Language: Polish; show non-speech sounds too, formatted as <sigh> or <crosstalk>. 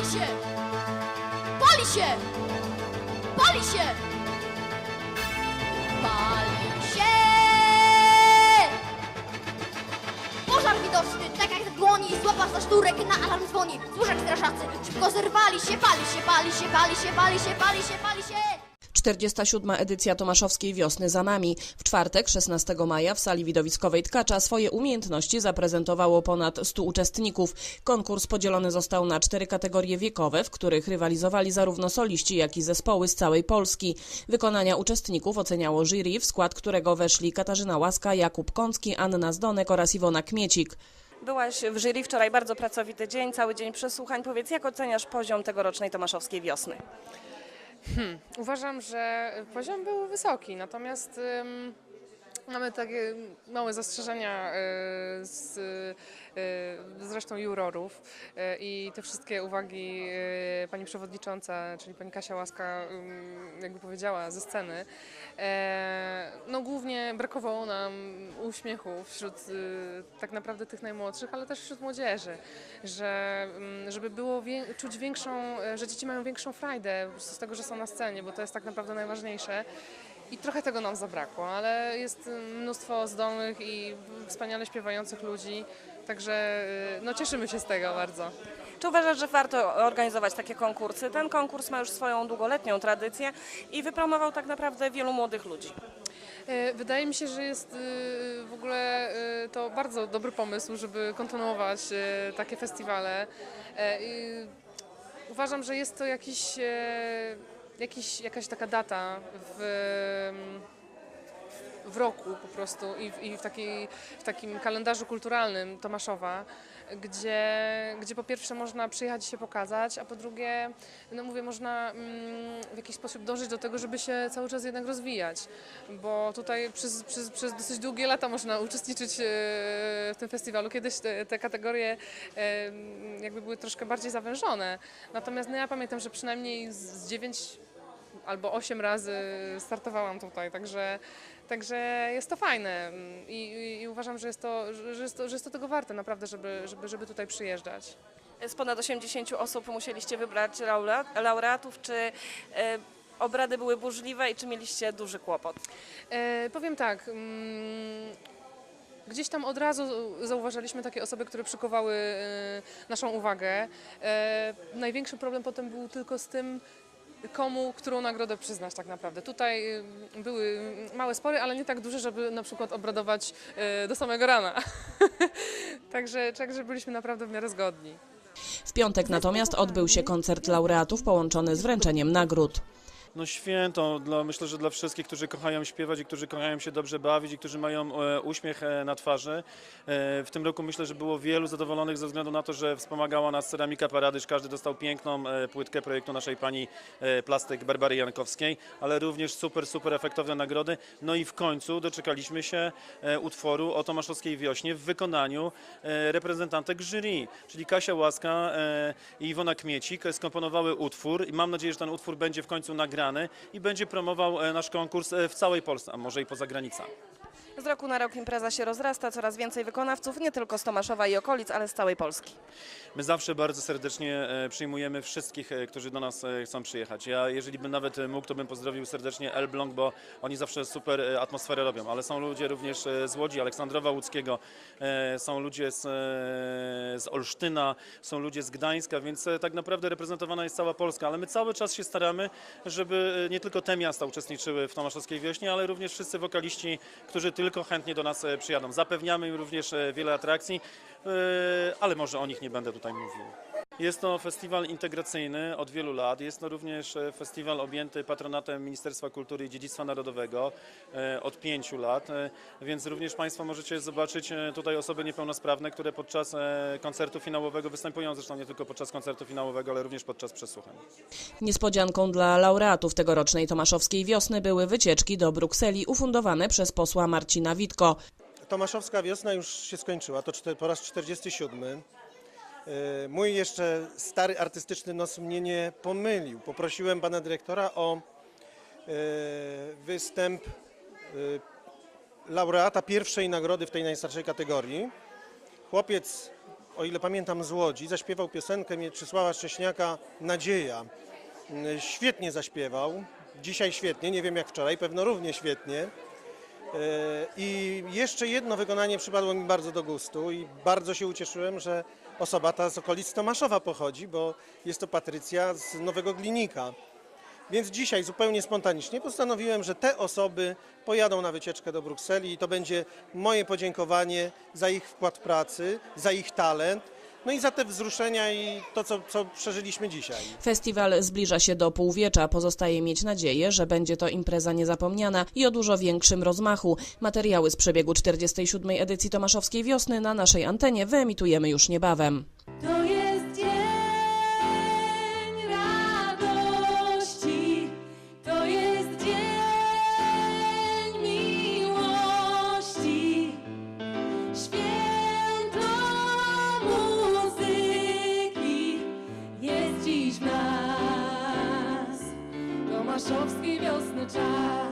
Pali się! Pali się! Pali się! Pali się! Pożar widoczny, tak jak dłoni, złapasz za sznurek, na alarm dzwoni. Służek strażacy, szybko zerwali się, pali się, pali się, pali się, pali się, pali się, pali się! 47. edycja Tomaszowskiej Wiosny za nami. W czwartek, 16 maja, w sali widowiskowej Tkacza swoje umiejętności zaprezentowało ponad 100 uczestników. Konkurs podzielony został na cztery kategorie wiekowe, w których rywalizowali zarówno soliści, jak i zespoły z całej Polski. Wykonania uczestników oceniało jury, w skład którego weszli Katarzyna Łaska, Jakub Kącki, Anna Zdonek oraz Iwona Kmiecik. Byłaś w jury wczoraj, bardzo pracowity dzień, cały dzień przesłuchań. Powiedz, jak oceniasz poziom tegorocznej Tomaszowskiej Wiosny? Uważam, że poziom był wysoki, natomiast ym, mamy takie małe zastrzeżenia y, z, y, z resztą jurorów y, i te wszystkie uwagi pani przewodnicząca, czyli pani Kasia Łaska, ym, jakby powiedziała ze sceny. E, no głównie brakowało nam uśmiechu wśród tak naprawdę tych najmłodszych, ale też wśród młodzieży, że ym, żeby było wię- czuć większą, e, że dzieci mają większą frajdę z tego, że są na scenie, bo to jest tak naprawdę najważniejsze. I trochę tego nam zabrakło, ale jest y, mnóstwo zdolnych i wspaniale śpiewających ludzi, także y, no, cieszymy się z tego bardzo. Czy uważasz, że warto organizować takie konkursy? Ten konkurs ma już swoją długoletnią tradycję i wypromował tak naprawdę wielu młodych ludzi. E, Wydaje mi się, że jest y, w ogóle y, to bardzo dobry pomysł, żeby kontynuować y, takie festiwale. Uważam, że jest to jakiś, jakiś, jakaś taka data w, w roku po prostu i w, i w, takiej, w takim kalendarzu kulturalnym Tomaszowa, gdzie, gdzie po pierwsze można przyjechać i się pokazać, a po drugie, no mówię, można mm, w jakiś sposób dążyć do tego, żeby się cały czas jednak rozwijać, bo tutaj przez, przez, przez dosyć długie lata można uczestniczyć e, w tym festiwalu. Kiedyś te, te kategorie e, jakby były troszkę bardziej zawężone, natomiast no ja pamiętam, że przynajmniej z- dziewięć albo osiem razy startowałam tutaj, także, także jest to fajne I, i, i uważam, że jest, to, że, jest to, że jest to tego warte naprawdę, żeby, żeby, żeby tutaj przyjeżdżać. Z ponad 80 osób musieliście wybrać laureat, laureatów. Czy e, obrady były burzliwe i czy mieliście duży kłopot? E, powiem tak. Mm, Gdzieś tam od razu zauważyliśmy takie osoby, które przykowały e, naszą uwagę. E, największy problem potem był tylko z tym, komu którą nagrodę przyznać tak naprawdę. Tutaj e, były małe spory, ale nie tak duże, żeby na przykład obradować e, do samego rana. <laughs> także, także byliśmy naprawdę w miarę zgodni. W piątek natomiast odbył się koncert laureatów połączony z wręczeniem nagród. No święto, dla, myślę, że dla wszystkich, którzy kochają śpiewać i którzy kochają się dobrze bawić i którzy mają e, uśmiech e, na twarzy. E, w tym roku myślę, że było wielu zadowolonych ze względu na to, że wspomagała nas ceramika Paradyż. Każdy dostał piękną e, płytkę projektu naszej pani e, plastyk Barbary Jankowskiej, ale również super, super efektowne nagrody. No i w końcu doczekaliśmy się e, utworu o Tomaszowskiej Wiośnie w wykonaniu e, reprezentantek jury, czyli Kasia Łaska e, i Iwona Kmiecik skomponowały utwór i mam nadzieję, że ten utwór będzie w końcu nagrany i będzie promował e, nasz konkurs e, w całej Polsce, a może i poza granicami. Z roku na rok impreza się rozrasta, coraz więcej wykonawców, nie tylko z Tomaszowa i okolic, ale z całej Polski. My zawsze bardzo serdecznie e, przyjmujemy wszystkich, e, którzy do nas e, chcą przyjechać. Ja, jeżeli bym nawet mógł, to bym pozdrowił serdecznie Elbląg, bo oni zawsze super atmosferę robią, ale są ludzie również z Łodzi, Aleksandrowa Łódzkiego, są ludzie z, z Olsztyna, są ludzie z Gdańska, więc tak naprawdę reprezentowana jest cała Polska, ale my cały czas się staramy, żeby nie tylko te miasta uczestniczyły w Tomaszowskiej Wiośnie, ale również wszyscy wokaliści, którzy tylko chętnie do nas e, przyjadą. Zapewniamy im również e, wiele atrakcji, e, ale może o nich nie będę tutaj mówił. Jest to festiwal integracyjny od wielu lat. Jest to również e, festiwal objęty patronatem Ministerstwa Kultury i Dziedzictwa Narodowego e, od pięciu lat, e, więc również Państwo możecie zobaczyć tutaj osoby niepełnosprawne, które podczas koncertu finałowego występują, zresztą nie tylko podczas koncertu finałowego, ale również podczas przesłuchań. Niespodzianką dla laureatów tegorocznej Tomaszowskiej Wiosny były wycieczki do Brukseli ufundowane przez posła Marcina Witko. Tomaszowska wiosna już się skończyła, to po raz 47. E, Mój jeszcze stary artystyczny nos mnie nie pomylił. Poprosiłem pana dyrektora o e, występ e, laureata pierwszej nagrody w tej najstarszej kategorii. Chłopiec o ile pamiętam z Łodzi, zaśpiewał piosenkę Mieczysława Szcześniaka Nadzieja. Świetnie zaśpiewał, dzisiaj świetnie, nie wiem jak wczoraj, pewno równie świetnie. E, I jeszcze jedno wykonanie przypadło mi bardzo do gustu i bardzo się ucieszyłem, że osoba ta z okolic Tomaszowa pochodzi, bo jest to Patrycja z Nowego Glinika. Więc dzisiaj zupełnie spontanicznie postanowiłem, że te osoby pojadą na wycieczkę do Brukseli i to będzie moje podziękowanie za ich wkład pracy, za ich talent, no i za te wzruszenia i to, co, co przeżyliśmy dzisiaj. Festiwal zbliża się do półwiecza. Pozostaje mieć nadzieję, że będzie to impreza niezapomniana i o dużo większym rozmachu. Materiały z przebiegu 47. edycji Tomaszowskiej Wiosny na naszej antenie wyemitujemy już niebawem. Dziś w nas. Tomaszowskiej wiosny czas.